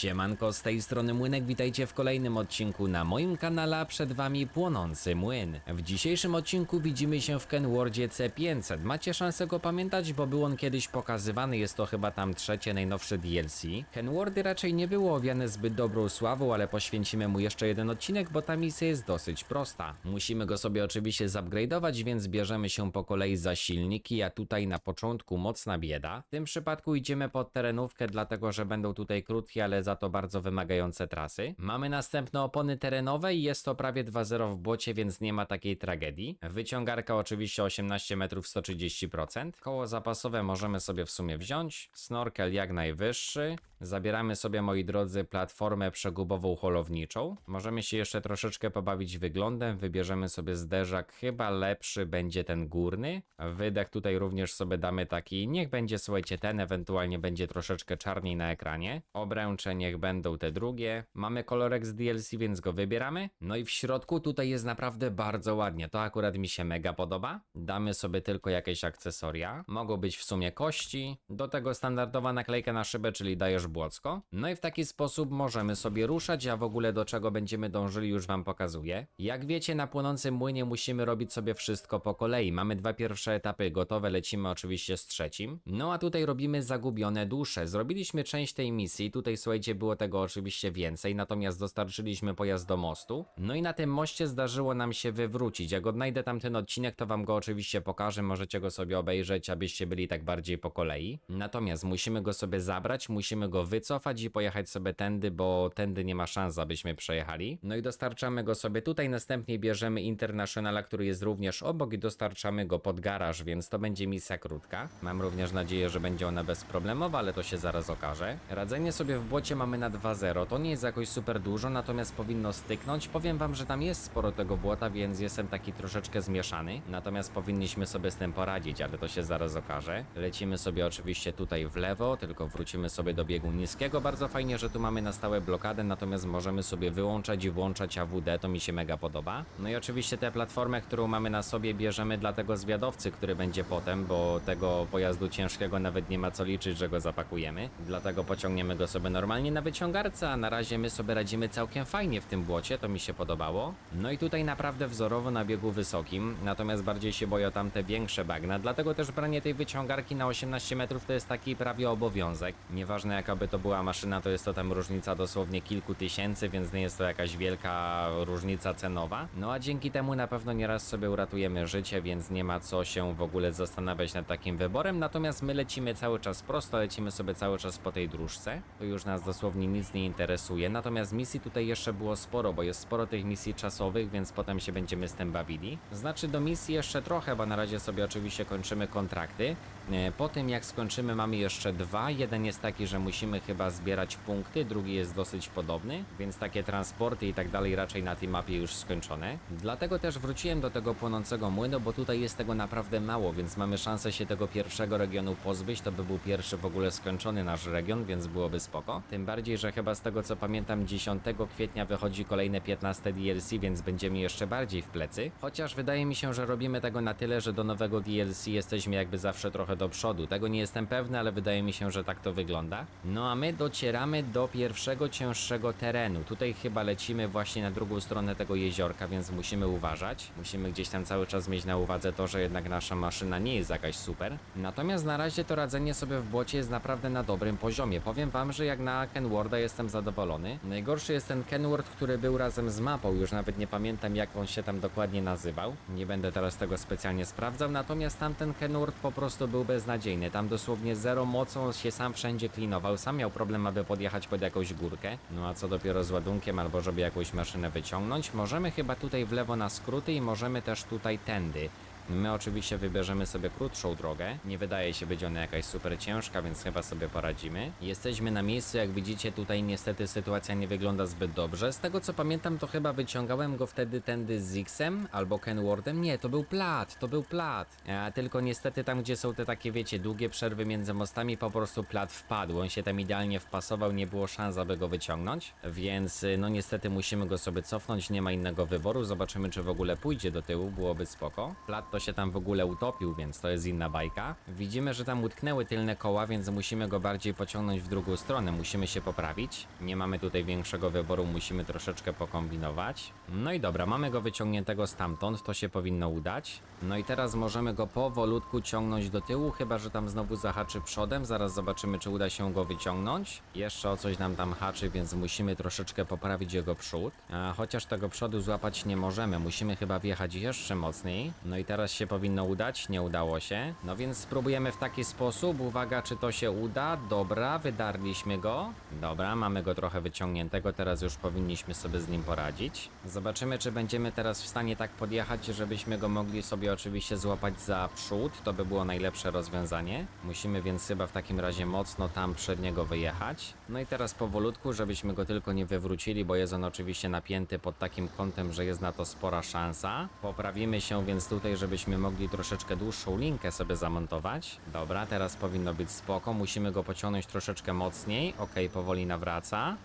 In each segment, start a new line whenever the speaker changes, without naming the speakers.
Siemanko, z tej strony Młynek, witajcie w kolejnym odcinku na moim kanale, przed wami Płonący Młyn. W dzisiejszym odcinku widzimy się w Kenwordzie C500. Macie szansę go pamiętać, bo był on kiedyś pokazywany, jest to chyba tam trzecie najnowsze DLC. Kenwordy raczej nie było owiane zbyt dobrą sławą, ale poświęcimy mu jeszcze jeden odcinek, bo ta misja jest dosyć prosta. Musimy go sobie oczywiście zupgrade'ować, więc bierzemy się po kolei za silniki, a tutaj na początku mocna bieda. W tym przypadku idziemy pod terenówkę, dlatego że będą tutaj krótkie, ale za to bardzo wymagające trasy. Mamy następne opony terenowe i jest to prawie 2.0 w błocie, więc nie ma takiej tragedii. Wyciągarka oczywiście 18 metrów 130%. Koło zapasowe możemy sobie w sumie wziąć. Snorkel jak najwyższy. Zabieramy sobie, moi drodzy, platformę przegubową holowniczą. Możemy się jeszcze troszeczkę pobawić wyglądem. Wybierzemy sobie zderzak. Chyba lepszy będzie ten górny. Wydech tutaj również sobie damy taki. Niech będzie, słuchajcie, ten ewentualnie będzie troszeczkę czarniej na ekranie. Obręcze niech będą te drugie. Mamy kolorek z DLC, więc go wybieramy. No i w środku tutaj jest naprawdę bardzo ładnie. To akurat mi się mega podoba. Damy sobie tylko jakieś akcesoria. Mogą być w sumie kości. Do tego standardowa naklejka na szybę, czyli dajesz błocko. No i w taki sposób możemy sobie ruszać, a w ogóle do czego będziemy dążyli już wam pokazuję. Jak wiecie, na płonącym młynie musimy robić sobie wszystko po kolei. Mamy dwa pierwsze etapy gotowe, lecimy oczywiście z trzecim. No a tutaj robimy zagubione dusze. Zrobiliśmy część tej misji, tutaj słuchajcie, było tego oczywiście więcej, natomiast dostarczyliśmy pojazd do mostu. No i na tym moście zdarzyło nam się wywrócić. Jak odnajdę tamten odcinek, to wam go oczywiście pokażę, możecie go sobie obejrzeć, abyście byli tak bardziej po kolei. Natomiast musimy go sobie zabrać, musimy go wycofać i pojechać sobie tędy, bo tędy nie ma szans, abyśmy przejechali. No i dostarczamy go sobie tutaj, następnie bierzemy Internationala, który jest również obok i dostarczamy go pod garaż, więc to będzie misja krótka. Mam również nadzieję, że będzie ona bezproblemowa, ale to się zaraz okaże. Radzenie sobie w błocie mamy na 2.0, to nie jest jakoś super dużo, natomiast powinno styknąć. Powiem wam, że tam jest sporo tego błota, więc jestem taki troszeczkę zmieszany. Natomiast powinniśmy sobie z tym poradzić, ale to się zaraz okaże. Lecimy sobie oczywiście tutaj w lewo, tylko wrócimy sobie do biegu niskiego. Bardzo fajnie, że tu mamy na stałe blokadę, natomiast możemy sobie wyłączać i włączać AWD, to mi się mega podoba. No i oczywiście tę platformę, którą mamy na sobie, bierzemy dla tego zwiadowcy, który będzie potem, bo tego pojazdu ciężkiego nawet nie ma co liczyć, że go zapakujemy. Dlatego pociągniemy go sobie normalnie na wyciągarce, a na razie my sobie radzimy całkiem fajnie w tym błocie, to mi się podobało. No i tutaj naprawdę wzorowo na biegu wysokim, natomiast bardziej się boję tamte większe bagna, dlatego też branie tej wyciągarki na 18 metrów to jest taki prawie obowiązek. Nieważne jaka by to była maszyna, to jest to tam różnica dosłownie kilku tysięcy, więc nie jest to jakaś wielka różnica cenowa. No a dzięki temu na pewno nieraz sobie uratujemy życie, więc nie ma co się w ogóle zastanawiać nad takim wyborem. Natomiast my lecimy cały czas prosto, lecimy sobie cały czas po tej dróżce. To już nas dosłownie nic nie interesuje. Natomiast misji tutaj jeszcze było sporo, bo jest sporo tych misji czasowych, więc potem się będziemy z tym bawili. Znaczy do misji jeszcze trochę, bo na razie sobie oczywiście kończymy kontrakty. E, Po tym jak skończymy mamy jeszcze dwa. Jeden jest taki, że musimy chyba zbierać punkty, drugi jest dosyć podobny, więc takie transporty i tak dalej raczej na tej mapie już skończone. Dlatego też wróciłem do tego płonącego młynu, bo tutaj jest tego naprawdę mało, więc mamy szansę się tego pierwszego regionu pozbyć. To by był pierwszy w ogóle skończony nasz region, więc byłoby spoko. Tym bardziej, że chyba z tego co pamiętam 10 kwietnia wychodzi kolejne 15 DLC, więc będziemy jeszcze bardziej w plecy. Chociaż wydaje mi się, że robimy tego na tyle, że do nowego DLC jesteśmy jakby zawsze trochę do przodu. Tego nie jestem pewny, ale wydaje mi się, że tak to wygląda. No a my docieramy do pierwszego cięższego terenu. Tutaj chyba lecimy właśnie na drugą stronę tego jeziorka, więc musimy uważać. Musimy gdzieś tam cały czas mieć na uwadze to, że jednak nasza maszyna nie jest jakaś super. Natomiast na razie to radzenie sobie w błocie jest naprawdę na dobrym poziomie. Powiem wam, że jak na Kenworda jestem zadowolony. Najgorszy jest ten Kenword, który był razem z mapą. Już nawet nie pamiętam jak on się tam dokładnie nazywał. Nie będę teraz tego specjalnie sprawdzał, natomiast tamten Kenword po prostu był beznadziejny. Tam dosłownie zero mocą się sam wszędzie klinował. Sam miał problem, aby podjechać pod jakąś górkę. No a co dopiero z ładunkiem albo żeby jakąś maszynę wyciągnąć. Możemy chyba tutaj w lewo na skróty i możemy też tutaj tędy. My oczywiście wybierzemy sobie krótszą drogę. Nie wydaje się być ona jakaś super ciężka, więc chyba sobie poradzimy. Jesteśmy na miejscu, jak widzicie tutaj niestety sytuacja nie wygląda zbyt dobrze. Z tego co pamiętam to chyba wyciągałem go wtedy tędy z Zixem albo Kenwardem. Nie, to był plat, to był plat. A tylko niestety tam gdzie są te takie wiecie długie przerwy między mostami po prostu plat wpadł. On się tam idealnie wpasował, nie było szans aby go wyciągnąć. Więc y, no niestety musimy go sobie cofnąć, nie ma innego wyboru. Zobaczymy czy w ogóle pójdzie do tyłu, byłoby spoko. Plat to się tam w ogóle utopił, więc to jest inna bajka. Widzimy, że tam utknęły tylne koła, więc musimy go bardziej pociągnąć w drugą stronę, musimy się poprawić. Nie mamy tutaj większego wyboru, musimy troszeczkę pokombinować. No i dobra, mamy go wyciągniętego stamtąd, to się powinno udać. No i teraz możemy go powolutku ciągnąć do tyłu, chyba że tam znowu zahaczy przodem, zaraz zobaczymy czy uda się go wyciągnąć. Jeszcze o coś nam tam haczy, więc musimy troszeczkę poprawić jego przód. A chociaż tego przodu złapać nie możemy, musimy chyba wjechać jeszcze mocniej. No i teraz się powinno udać, nie udało się. No więc spróbujemy w taki sposób. Uwaga, czy to się uda? Dobra, wydarliśmy go. Dobra, mamy go trochę wyciągniętego, teraz już powinniśmy sobie z nim poradzić. Zobaczymy, czy będziemy teraz w stanie tak podjechać, żebyśmy go mogli sobie oczywiście złapać za przód. To by było najlepsze rozwiązanie. Musimy więc chyba w takim razie mocno tam przed niego wyjechać. No i teraz powolutku, żebyśmy go tylko nie wywrócili, bo jest on oczywiście napięty pod takim kątem, że jest na to spora szansa. Poprawimy się więc tutaj, żebyśmy mogli troszeczkę dłuższą linkę sobie zamontować. Dobra, teraz powinno być spoko. Musimy go pociągnąć troszeczkę mocniej. Ok, powoli nawraca.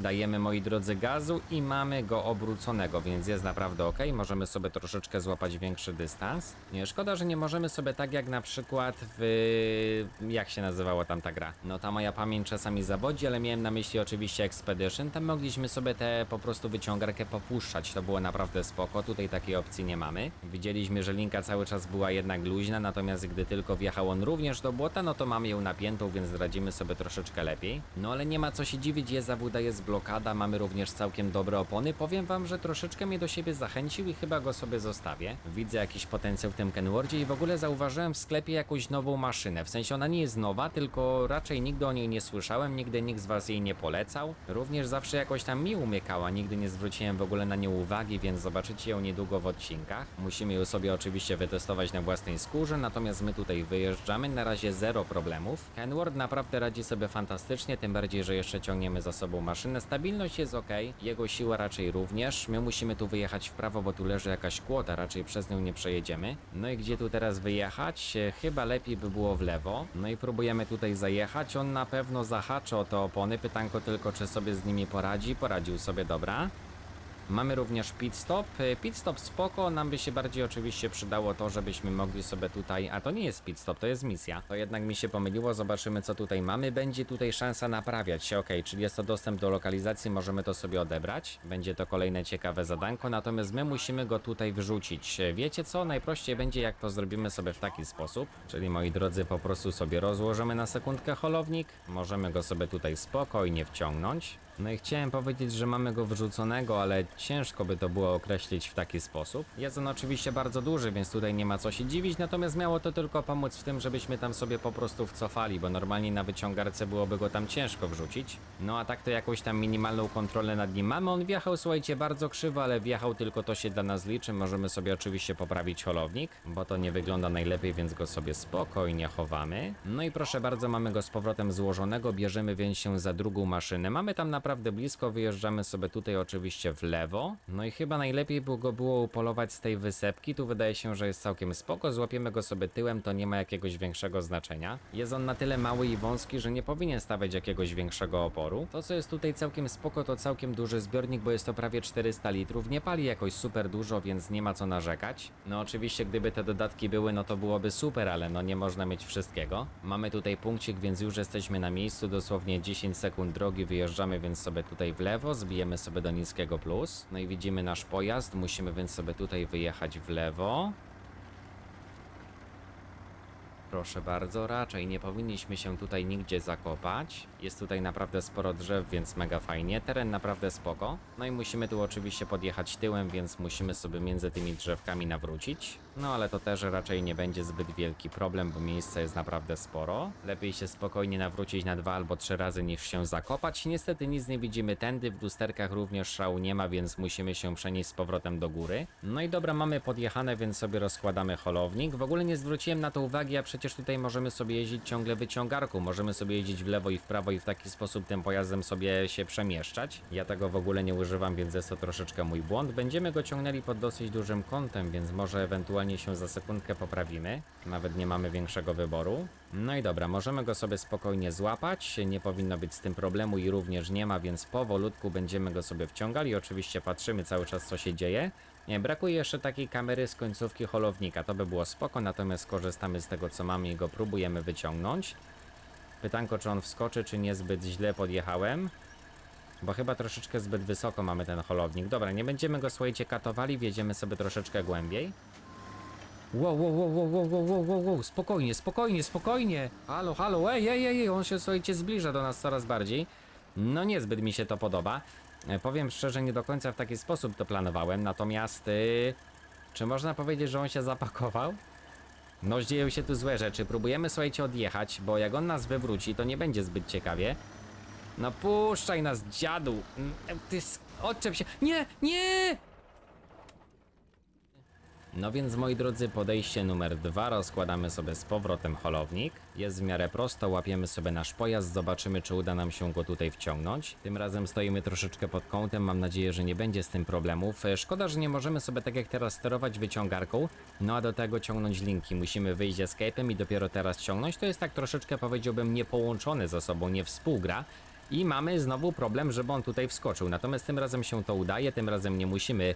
Dajemy, moi drodzy, gazu i mamy go obróconego, więc jest naprawdę ok. Możemy sobie troszeczkę złapać większy dystans. Nie, szkoda, że nie możemy sobie tak jak na przykład w... jak się nazywała tam ta gra? No ta moja pamięć czasami zawodzi, ale miałem na myśli oczywiście Expedition. Tam mogliśmy sobie te po prostu wyciągarkę popuszczać. To było naprawdę spoko. Tutaj takiej opcji nie mamy. Widzieliśmy, że linka cały czas była jednak luźna, natomiast gdy tylko wjechał on również do błota, no to mamy ją napiętą, więc radzimy sobie troszeczkę lepiej. No ale nie ma co się dziwić, jest zawóda, jest blokada, mamy również całkiem dobre opony. Powiem wam, że troszeczkę mnie do siebie zachęcił i chyba go sobie zostawię. Widzę jakiś potencjał w tym Kenwordzie i w ogóle zauważyłem w sklepie jakąś nową maszynę. W sensie ona nie jest nowa, tylko raczej nigdy o niej nie słyszałem, nigdy nikt z was jej nie polecał. Również zawsze jakoś tam mi umykała, nigdy nie zwróciłem w ogóle na nią uwagi, więc zobaczycie ją niedługo w odcinkach. Musimy ją sobie oczywiście wytestować na własnej skórze, natomiast my tutaj wyjeżdżamy, na razie zero problemów. Kenward naprawdę radzi sobie fantastycznie, tym bardziej, że jeszcze ciągniemy za sobą maszynę. Stabilność jest ok, jego siła raczej również. My musimy tu wyjechać w prawo, bo tu leży jakaś kłota, raczej przez nią nie przejedziemy. No i gdzie tu teraz wyjechać? Chyba lepiej by było w lewo. No i próbujemy tutaj zajechać. On na pewno zahaczy o te opony. Pytanko tylko, czy sobie z nimi poradzi. Poradził sobie, dobra. Mamy również pit stop. E, Pit stop spoko, nam by się bardziej oczywiście przydało to, żebyśmy mogli sobie tutaj, a to nie jest pit stop, to jest misja. To jednak mi się pomyliło, zobaczymy co tutaj mamy. Będzie tutaj szansa naprawiać się, ok, czyli jest to dostęp do lokalizacji, możemy to sobie odebrać. Będzie to kolejne ciekawe zadanko, natomiast my musimy go tutaj wrzucić. E, Wiecie co, najprościej będzie jak to zrobimy sobie w taki sposób, czyli moi drodzy po prostu sobie rozłożymy na sekundkę holownik, możemy go sobie tutaj spokojnie wciągnąć. No i chciałem powiedzieć, że mamy go wrzuconego, ale ciężko by to było określić w taki sposób. Jest on oczywiście bardzo duży, więc tutaj nie ma co się dziwić, natomiast miało to tylko pomóc w tym, żebyśmy tam sobie po prostu wcofali, bo normalnie na wyciągarce byłoby go tam ciężko wrzucić. No a tak to jakąś tam minimalną kontrolę nad nim mamy. On wjechał, słuchajcie, bardzo krzywo, ale wjechał tylko to się dla nas liczy. Możemy sobie oczywiście poprawić holownik, bo to nie wygląda najlepiej, więc go sobie spokojnie chowamy. No i proszę bardzo, mamy go z powrotem złożonego, bierzemy więc się za drugą maszynę. Mamy tam naprawdę blisko, wyjeżdżamy sobie tutaj oczywiście w lewo. No i chyba najlepiej by go było upolować z tej wysepki. Tu wydaje się, że jest całkiem spoko. Złapiemy go sobie tyłem, to nie ma jakiegoś większego znaczenia. Jest on na tyle mały i wąski, że nie powinien stawiać jakiegoś większego oporu. To co jest tutaj całkiem spoko, to całkiem duży zbiornik, bo jest to prawie 400 litrów. Nie pali jakoś super dużo, więc nie ma co narzekać. No oczywiście, gdyby te dodatki były, no to byłoby super, ale no nie można mieć wszystkiego. Mamy tutaj punkcik, więc już jesteśmy na miejscu. Dosłownie 10 sekund drogi wyjeżdżamy, więc sobie tutaj w lewo, zbijemy sobie do niskiego plus. No i widzimy nasz pojazd, musimy więc sobie tutaj wyjechać w lewo. Proszę bardzo, raczej nie powinniśmy się tutaj nigdzie zakopać. Jest tutaj naprawdę sporo drzew, więc mega fajnie. Teren naprawdę spoko. No i musimy tu oczywiście podjechać tyłem, więc musimy sobie między tymi drzewkami nawrócić. No ale to też raczej nie będzie zbyt wielki problem, bo miejsca jest naprawdę sporo. Lepiej się spokojnie nawrócić na dwa albo trzy razy niż się zakopać. Niestety nic nie widzimy tędy, w lusterkach również szału nie ma, więc musimy się przenieść z powrotem do góry. No i dobra, mamy podjechane, więc sobie rozkładamy holownik. W ogóle nie zwróciłem na to uwagi, a przecież tutaj możemy sobie jeździć ciągle wyciągarką. Możemy sobie jeździć w lewo i w prawo i w taki sposób tym pojazdem sobie się przemieszczać. Ja tego w ogóle nie używam, więc jest to troszeczkę mój błąd. Będziemy go ciągnęli pod dosyć dużym kątem, więc może ewentualnie ewentualnie się za sekundkę poprawimy. Nawet nie mamy większego wyboru. No i dobra, możemy go sobie spokojnie złapać. Nie powinno być z tym problemu i również nie ma, więc powolutku będziemy go sobie wciągali. Oczywiście patrzymy cały czas, co się dzieje. Brakuje jeszcze takiej kamery z końcówki holownika. To by było spoko, natomiast korzystamy z tego, co mamy i go próbujemy wyciągnąć. Pytanko, czy on wskoczy, czy niezbyt źle podjechałem. Bo chyba troszeczkę zbyt wysoko mamy ten holownik. Dobra, nie będziemy go, słuchajcie, katowali, wjedziemy sobie troszeczkę głębiej. Wow, wow, wow, wow, wow, wow, wow, wow, wow, spokojnie, spokojnie, spokojnie. Halo, halo, ej, ej, ej, on się, słuchajcie, zbliża do nas coraz bardziej. No niezbyt mi się to podoba. E, Powiem szczerze, nie do końca w taki sposób to planowałem, natomiast... Yy, czy można powiedzieć, że on się zapakował? No dzieją się tu złe rzeczy, próbujemy, słuchajcie, odjechać, bo jak on nas wywróci, to nie będzie zbyt ciekawie. No puszczaj nas, dziadu! Mm, Ty, sk- odczep się! Nie, nie! No więc moi drodzy, podejście numer dwa rozkładamy sobie z powrotem holownik. Jest w miarę prosto, łapiemy sobie nasz pojazd, zobaczymy czy uda nam się go tutaj wciągnąć. Tym razem stoimy troszeczkę pod kątem, mam nadzieję, że nie będzie z tym problemów. E, Szkoda, że nie możemy sobie tak jak teraz sterować wyciągarką, no a do tego ciągnąć linki. Musimy wyjść escape'em i dopiero teraz ciągnąć. To jest tak troszeczkę powiedziałbym niepołączone ze sobą, nie współgra. I mamy znowu problem, żeby on tutaj wskoczył. Natomiast tym razem się to udaje, tym razem nie musimy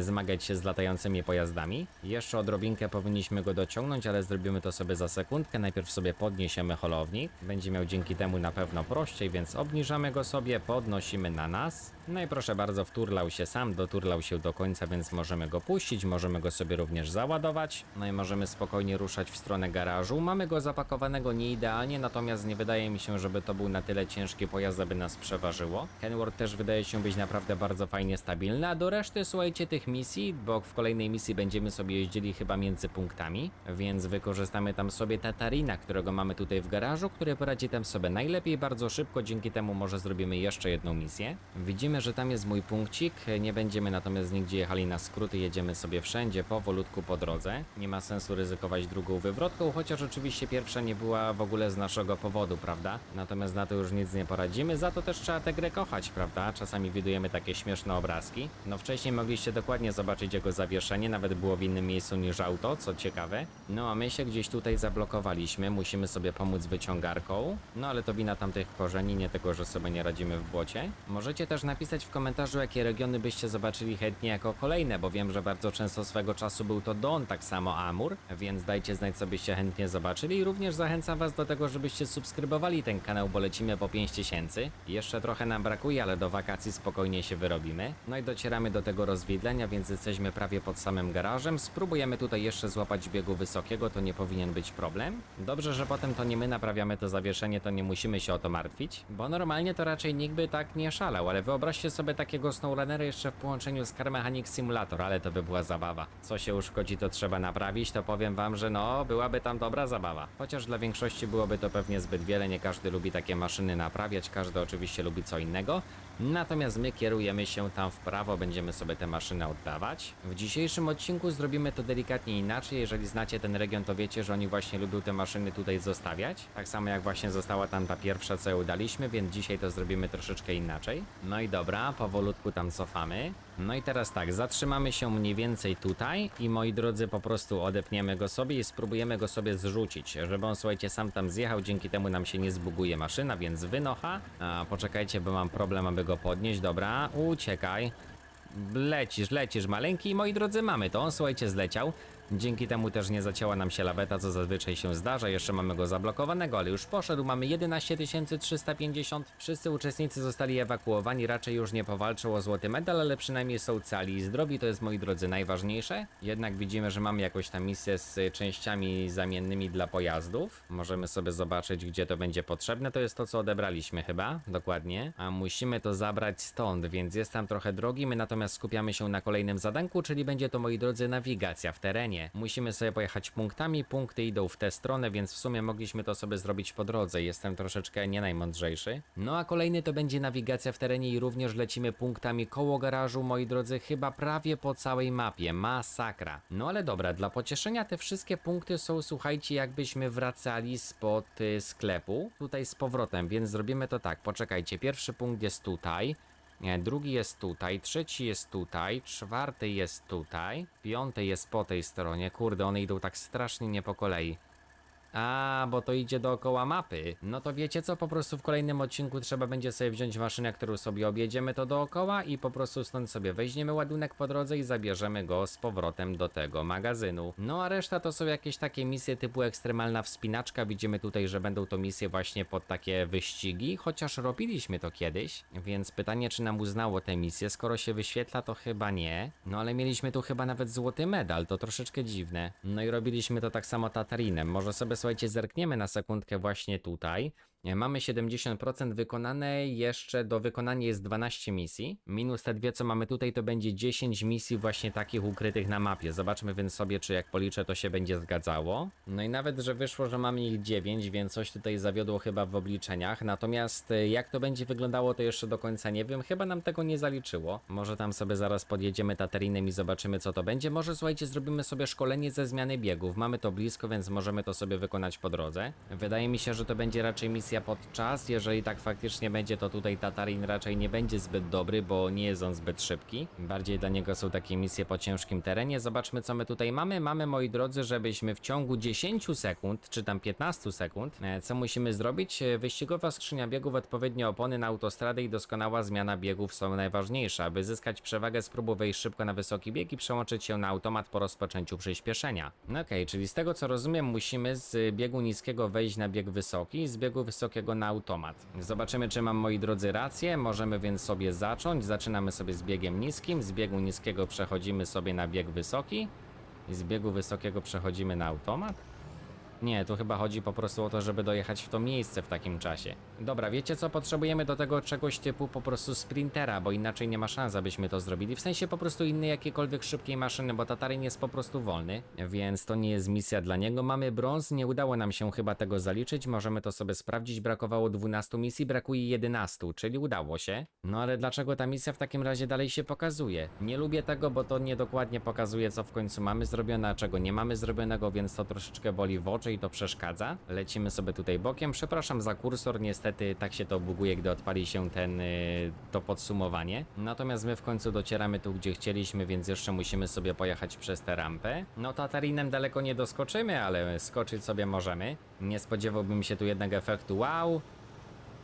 zmagać się z latającymi pojazdami. Jeszcze odrobinkę powinniśmy go dociągnąć, ale zrobimy to sobie za sekundkę. Najpierw sobie podniesiemy holownik. Będzie miał dzięki temu na pewno prościej, więc obniżamy go sobie, podnosimy na nas. No i proszę bardzo, wturlał się sam, doturlał się do końca, więc możemy go puścić, możemy go sobie również załadować. No i możemy spokojnie ruszać w stronę garażu. Mamy go zapakowanego nieidealnie, natomiast nie wydaje mi się, żeby to był na tyle ciężki pojazd, aby nas przeważyło. Kenworth też wydaje się być naprawdę bardzo fajnie stabilny, a do reszty słuchajcie tych misji, bo w kolejnej misji będziemy sobie jeździli chyba między punktami, więc wykorzystamy tam sobie Tatarina, którego mamy tutaj w garażu, który poradzi tam sobie najlepiej bardzo szybko, dzięki temu może zrobimy jeszcze jedną misję. Widzimy, że tam jest mój punkcik, nie będziemy natomiast nigdzie jechali na skróty, jedziemy sobie wszędzie powolutku po drodze. Nie ma sensu ryzykować drugą wywrotką, chociaż oczywiście pierwsza nie była w ogóle z naszego powodu, prawda? Natomiast na to już nic nie poradzimy, za to też trzeba tę grę kochać, prawda? Czasami widujemy takie śmieszne obrazki. No wcześniej mogliście dokładnie zobaczyć jego zawieszenie, nawet było w innym miejscu niż auto, co ciekawe. No a my się gdzieś tutaj zablokowaliśmy, musimy sobie pomóc wyciągarką. No ale to wina tamtych korzeni, nie tego, że sobie nie radzimy w błocie. Możecie też napisać w komentarzu, jakie regiony byście zobaczyli chętnie jako kolejne, bo wiem, że bardzo często swego czasu był to Don, tak samo Amur, więc dajcie znać, co byście chętnie zobaczyli i również zachęcam was do tego, żebyście subskrybowali ten kanał, bo lecimy po 5000. Jeszcze trochę nam brakuje, ale do wakacji spokojnie się wyrobimy. No i docieramy do tego rozwidlenia, więc jesteśmy prawie pod samym garażem. Spróbujemy tutaj jeszcze złapać biegu wysokiego, to nie powinien być problem. Dobrze, że potem to nie my naprawiamy to zawieszenie, to nie musimy się o to martwić, bo normalnie to raczej nikt by tak nie szalał, ale wyobraźcie sobie takiego SnowRunnera jeszcze w połączeniu z Car Mechanic Simulator, ale to by była zabawa. Co się uszkodzi, to trzeba naprawić, to powiem wam, że no, byłaby tam dobra zabawa. Chociaż dla większości byłoby to pewnie zbyt wiele, nie każdy lubi takie maszyny naprawiać, każdy oczywiście lubi co innego. Natomiast my kierujemy się tam w prawo, będziemy sobie te maszyny oddawać. W dzisiejszym odcinku zrobimy to delikatnie inaczej. Jeżeli znacie ten region, to wiecie, że oni właśnie lubią te maszyny tutaj zostawiać. Tak samo jak właśnie została tam ta pierwsza, co ją daliśmy, więc dzisiaj to zrobimy troszeczkę inaczej. No i dobra, powolutku tam cofamy. No i teraz tak, zatrzymamy się mniej więcej tutaj i moi drodzy, po prostu odepniemy go sobie i spróbujemy go sobie zrzucić, żeby on, słuchajcie, sam tam zjechał, dzięki temu nam się nie zbuguje maszyna, więc wynocha. A, poczekajcie, bo mam problem, aby go podnieść, dobra, uciekaj. Lecisz, lecisz maleńki i moi drodzy mamy to, on słuchajcie zleciał. Dzięki temu też nie zacięła nam się laweta, co zazwyczaj się zdarza. Jeszcze mamy go zablokowanego, ale już poszedł. Mamy 11 350. Wszyscy uczestnicy zostali ewakuowani, raczej już nie powalczą o złoty medal, ale przynajmniej są cali i zdrowi. To jest, moi drodzy, najważniejsze. Jednak widzimy, że mamy jakąś tam misję z częściami zamiennymi dla pojazdów. Możemy sobie zobaczyć, gdzie to będzie potrzebne. To jest to, co odebraliśmy chyba, dokładnie. A musimy to zabrać stąd, więc jest tam trochę drogi. My natomiast skupiamy się na kolejnym zadanku, czyli będzie to, moi drodzy, nawigacja w terenie. Musimy sobie pojechać punktami, punkty idą w tę stronę, więc w sumie mogliśmy to sobie zrobić po drodze. Jestem troszeczkę nie najmądrzejszy. No a kolejny to będzie nawigacja w terenie i również lecimy punktami koło garażu, moi drodzy, chyba prawie po całej mapie. Masakra. No ale dobra, dla pocieszenia te wszystkie punkty są, słuchajcie, jakbyśmy wracali spod y, sklepu, tutaj z powrotem, więc zrobimy to tak. Poczekajcie, pierwszy punkt jest tutaj. Drugi jest tutaj, trzeci jest tutaj, czwarty jest tutaj, piąty jest po tej stronie. Kurde, one idą tak strasznie nie po kolei. A, bo to idzie dookoła mapy. No to wiecie co, po prostu w kolejnym odcinku trzeba będzie sobie wziąć maszynę, którą sobie objedziemy to dookoła i po prostu stąd sobie weźmiemy ładunek po drodze i zabierzemy go z powrotem do tego magazynu. No a reszta to są jakieś takie misje typu ekstremalna wspinaczka. Widzimy tutaj, że będą to misje właśnie pod takie wyścigi, chociaż robiliśmy to kiedyś, więc pytanie czy nam uznało te misje, skoro się wyświetla to chyba nie. No ale mieliśmy tu chyba nawet złoty medal, to troszeczkę dziwne. No i robiliśmy to tak samo Tatarinem. Może sobie słuchajcie, zerkniemy na sekundkę właśnie tutaj. Mamy 70% wykonane, jeszcze do wykonania jest 12 misji. Minus te dwie, co mamy tutaj, to będzie 10 misji właśnie takich ukrytych na mapie. Zobaczmy więc sobie, czy jak policzę, to się będzie zgadzało. No i nawet, że wyszło, że mamy ich 9, więc coś tutaj zawiodło chyba w obliczeniach. Natomiast e, jak to będzie wyglądało, to jeszcze do końca nie wiem. Chyba nam tego nie zaliczyło. Może tam sobie zaraz podjedziemy Tatarinem i zobaczymy, co to będzie. Może słuchajcie, zrobimy sobie szkolenie ze zmiany biegów. Mamy to blisko, więc możemy to sobie wykonać po drodze. Wydaje mi się, że to będzie raczej misja pod czas. Jeżeli tak faktycznie będzie, to tutaj Tatarin raczej nie będzie zbyt dobry, bo nie jest on zbyt szybki. Bardziej dla niego są takie misje po ciężkim terenie. Zobaczmy, co my tutaj mamy. Mamy, moi drodzy, żebyśmy w ciągu 10 sekund, czy tam 15 sekund, e, co musimy zrobić? E, Wyścigowa skrzynia biegów, odpowiednie opony na autostradę i doskonała zmiana biegów są najważniejsze. Aby zyskać przewagę, spróbuj wejść szybko na wysoki bieg i przełączyć się na automat po rozpoczęciu przyspieszenia. No Okej, czyli z tego co rozumiem, musimy z biegu niskiego wejść na bieg wysoki, z biegu wysokiego na automat. Zobaczymy, czy mam, moi drodzy, rację. Możemy więc sobie zacząć. Zaczynamy sobie z biegiem niskim, z biegu niskiego przechodzimy sobie na bieg wysoki i z biegu wysokiego przechodzimy na automat. Nie, tu chyba chodzi po prostu o to, żeby dojechać w to miejsce w takim czasie. Dobra, wiecie co? Potrzebujemy do tego czegoś typu po prostu sprintera, bo inaczej nie ma szans, abyśmy to zrobili. W sensie po prostu innej jakiejkolwiek szybkiej maszyny, bo Tatarin jest po prostu wolny, więc to nie jest misja dla niego. Mamy brąz, nie udało nam się chyba tego zaliczyć, możemy to sobie sprawdzić. Brakowało 12 misji, brakuje 11, czyli udało się. No ale dlaczego ta misja w takim razie dalej się pokazuje? Nie lubię tego, bo to niedokładnie pokazuje, co w końcu mamy zrobione, a czego nie mamy zrobionego, więc to troszeczkę boli w oczy i to przeszkadza. Lecimy sobie tutaj bokiem. Przepraszam za kursor, niestety tak się to buguje, gdy odpali się ten y, to podsumowanie. Natomiast my w końcu docieramy tu, gdzie chcieliśmy, więc jeszcze musimy sobie pojechać przez tę rampę. No Tatarinem daleko nie doskoczymy, ale skoczyć sobie możemy. Nie spodziewałbym się tu jednak efektu wow.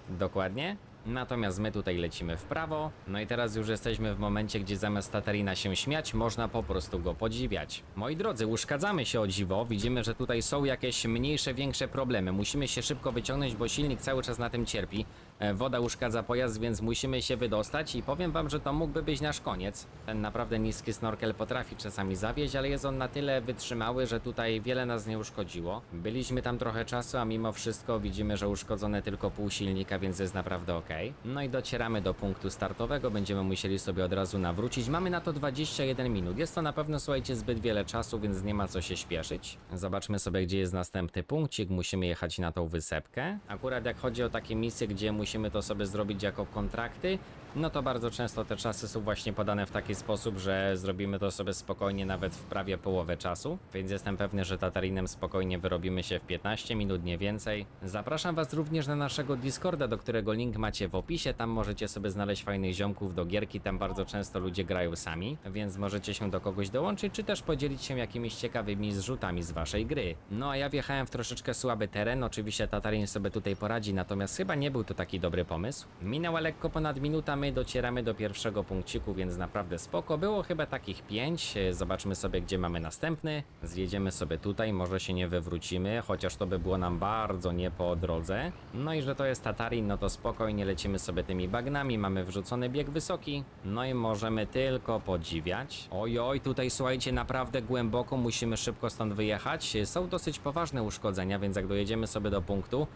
Dokładnie. Natomiast my tutaj lecimy w prawo. No i teraz już jesteśmy w momencie, gdzie zamiast Tatarina się śmiać, można po prostu go podziwiać. Moi drodzy, uszkadzamy się o dziwo. Widzimy, że tutaj są jakieś mniejsze, większe problemy. Musimy się szybko wyciągnąć, bo silnik cały czas na tym cierpi. E, Woda uszkadza pojazd, więc musimy się wydostać i powiem wam, że to mógłby być nasz koniec. Ten naprawdę niski snorkel potrafi czasami zawieźć, ale jest on na tyle wytrzymały, że tutaj wiele nas nie uszkodziło. Byliśmy tam trochę czasu, a mimo wszystko widzimy, że uszkodzone tylko pół silnika, więc jest naprawdę ok. No i docieramy do punktu startowego, będziemy musieli sobie od razu nawrócić. Mamy na to 21 minut. Jest to na pewno, słuchajcie, zbyt wiele czasu, więc nie ma co się śpieszyć. Zobaczmy sobie, gdzie jest następny punkcik. Musimy jechać na tą wysepkę. Akurat jak chodzi o takie misje, gdzie musimy to sobie zrobić jako kontrakty, no to bardzo często te czasy są właśnie podane w taki sposób, że zrobimy to sobie spokojnie nawet w prawie połowę czasu, więc jestem pewny, że Tatarinem spokojnie wyrobimy się w 15 minut, nie więcej. Zapraszam Was również na naszego Discorda, do którego link macie w opisie, tam możecie sobie znaleźć fajnych ziomków do gierki, tam bardzo często ludzie grają sami, więc możecie się do kogoś dołączyć, czy też podzielić się jakimiś ciekawymi zrzutami z Waszej gry. No a ja wjechałem w troszeczkę słaby teren, oczywiście Tatarin sobie tutaj poradzi, natomiast chyba nie był to taki dobry pomysł. Minęła lekko ponad minuta, my docieramy do pierwszego punkciku, więc naprawdę spoko. Było chyba takich pięć. E, Zobaczmy sobie, gdzie mamy następny. Zjedziemy sobie tutaj, może się nie wywrócimy, chociaż to by było nam bardzo nie po drodze. No i że to jest Tatarin, no to spokojnie lecimy sobie tymi bagnami, mamy wrzucony bieg wysoki, no i możemy tylko podziwiać. Oj, oj, tutaj słuchajcie, naprawdę głęboko, musimy szybko stąd wyjechać. E, Są dosyć poważne uszkodzenia, więc jak dojedziemy sobie do punktu,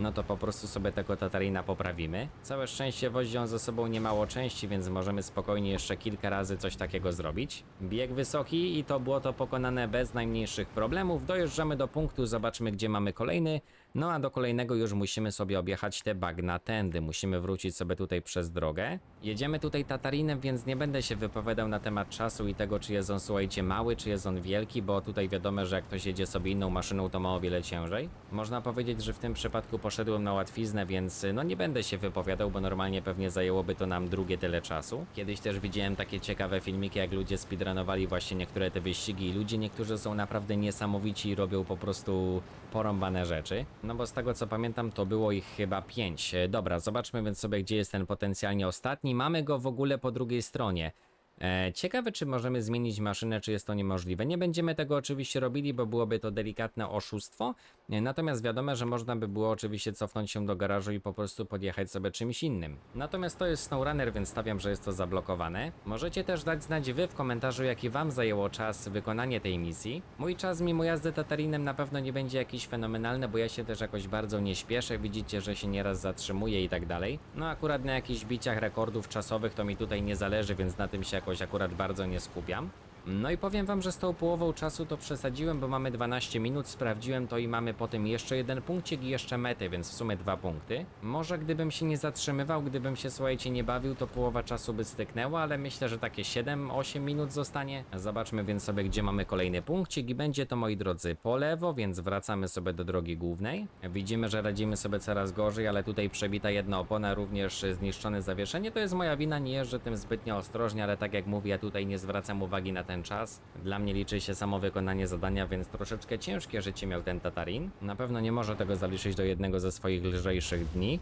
no to po prostu sobie tego Tatarina poprawimy. Całe szczęście wozi on ze sobą niemało części, więc możemy spokojnie jeszcze kilka razy coś takiego zrobić. Bieg wysoki i to było to pokonane bez najmniejszych problemów. Dojeżdżamy do punktu, zobaczmy gdzie mamy kolejny. No a do kolejnego już musimy sobie objechać te bagna tędy. Musimy wrócić sobie tutaj przez drogę. Jedziemy tutaj Tatarinem, więc nie będę się wypowiadał na temat czasu i tego, czy jest on, słuchajcie, mały, czy jest on wielki, bo tutaj wiadomo, że jak ktoś jedzie sobie inną maszyną, to ma o wiele ciężej. Można powiedzieć, że w tym przypadku poszedłem na łatwiznę, więc no nie będę się wypowiadał, bo normalnie pewnie zajęłoby to nam drugie tyle czasu. Kiedyś też widziałem takie ciekawe filmiki, jak ludzie speedrunowali właśnie niektóre te wyścigi i ludzie niektórzy są naprawdę niesamowici i robią po prostu porąbane rzeczy. No bo z tego co pamiętam, to było ich chyba pięć. E, Dobra, zobaczmy więc sobie, gdzie jest ten potencjalnie ostatni. Mamy go w ogóle po drugiej stronie. E, ciekawe, czy możemy zmienić maszynę, czy jest to niemożliwe. Nie będziemy tego oczywiście robili, bo byłoby to delikatne oszustwo. Natomiast wiadomo, że można by było oczywiście cofnąć się do garażu i po prostu podjechać sobie czymś innym. Natomiast to jest SnowRunner, więc stawiam, że jest to zablokowane. Możecie też dać znać wy w komentarzu, jaki wam zajęło czas wykonanie tej misji. Mój czas mimo jazdy Tatarinem na pewno nie będzie jakiś fenomenalny, bo ja się też jakoś bardzo nie śpieszę. Widzicie, że się nieraz zatrzymuję i tak dalej. No akurat na jakichś biciach rekordów czasowych to mi tutaj nie zależy, więc na tym się jakoś akurat bardzo nie skupiam. No i powiem wam, że z tą połową czasu to przesadziłem, bo mamy 12 minut, sprawdziłem to i mamy potem jeszcze jeden punkcik i jeszcze metę, więc w sumie dwa punkty. Może gdybym się nie zatrzymywał, gdybym się słuchajcie nie bawił, to połowa czasu by styknęła, ale myślę, że takie 7-8 minut zostanie. Zobaczmy więc sobie, gdzie mamy kolejny punkcik i będzie to, moi drodzy, po lewo, więc wracamy sobie do drogi głównej. Widzimy, że radzimy sobie coraz gorzej, ale tutaj przebita jedna opona, również zniszczone zawieszenie. To jest moja wina, nie jeżdżę tym zbytnio ostrożnie, ale tak jak mówię, ja tutaj nie zwracam uwagi na ten czas. Dla mnie liczy się samo wykonanie zadania, więc troszeczkę ciężkie życie miał ten Tatarin. Na pewno nie może tego zaliczyć do jednego ze swoich lżejszych dni.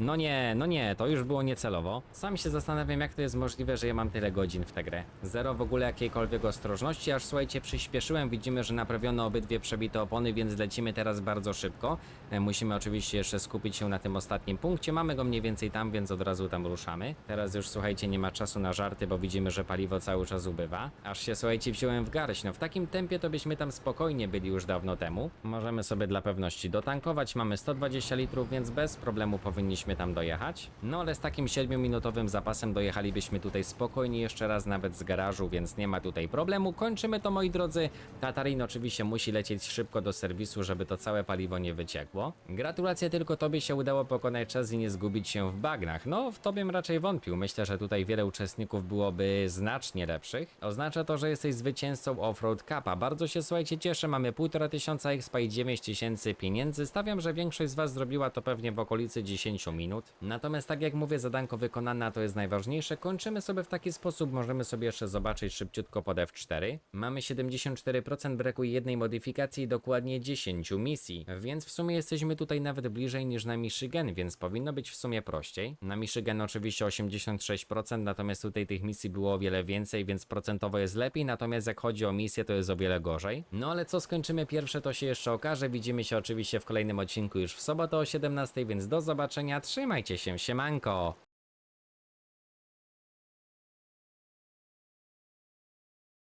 No nie, no nie, to już było niecelowo. Sam się zastanawiam, jak to jest możliwe, że ja mam tyle godzin w tę grę. Zero w ogóle jakiejkolwiek ostrożności, aż słuchajcie, przyspieszyłem. Widzimy, że naprawiono obydwie przebite opony, więc lecimy teraz bardzo szybko. E, Musimy oczywiście jeszcze skupić się na tym ostatnim punkcie. Mamy go mniej więcej tam, więc od razu tam ruszamy. Teraz już słuchajcie, nie ma czasu na żarty, bo widzimy, że paliwo cały czas ubywa. Aż się słuchajcie, wziąłem w garść. No w takim tempie to byśmy tam spokojnie byli już dawno temu. Możemy sobie dla pewności dotankować. Mamy 120 litrów, więc bez problemu powinniśmy tam dojechać. No ale z takim 7-minutowym zapasem dojechalibyśmy tutaj spokojnie jeszcze raz nawet z garażu, więc nie ma tutaj problemu. Kończymy to moi drodzy. Tatarin oczywiście musi lecieć szybko do serwisu, żeby to całe paliwo nie wyciekło. Gratulacje tylko tobie się udało pokonać czas i nie zgubić się w bagnach. No w tobie raczej wątpił. Myślę, że tutaj wiele uczestników byłoby znacznie lepszych. Oznacza to, że jesteś zwycięzcą Offroad Cupa. Bardzo się słuchajcie cieszę. Mamy 1,5 tysiąca expa i 9 tysięcy pieniędzy. Stawiam, że większość z was zrobiła to pewnie w okolicy 10 minut. Natomiast tak jak mówię, zadanko wykonane a to jest najważniejsze. Kończymy sobie w taki sposób. Możemy sobie jeszcze zobaczyć szybciutko pod F4. Mamy 74%, brakuje jednej modyfikacji i dokładnie 10 misji. Więc w sumie jesteśmy tutaj nawet bliżej niż na Michigan, więc powinno być w sumie prościej. Na Michigan oczywiście 86%, natomiast tutaj tych misji było o wiele więcej, więc procentowo jest lepiej, natomiast jak chodzi o misję, to jest o wiele gorzej. No ale co skończymy pierwsze, to się jeszcze okaże. Widzimy się oczywiście w kolejnym odcinku już w sobotę o 17, więc do zobaczenia. Trzymajcie się, siemanko!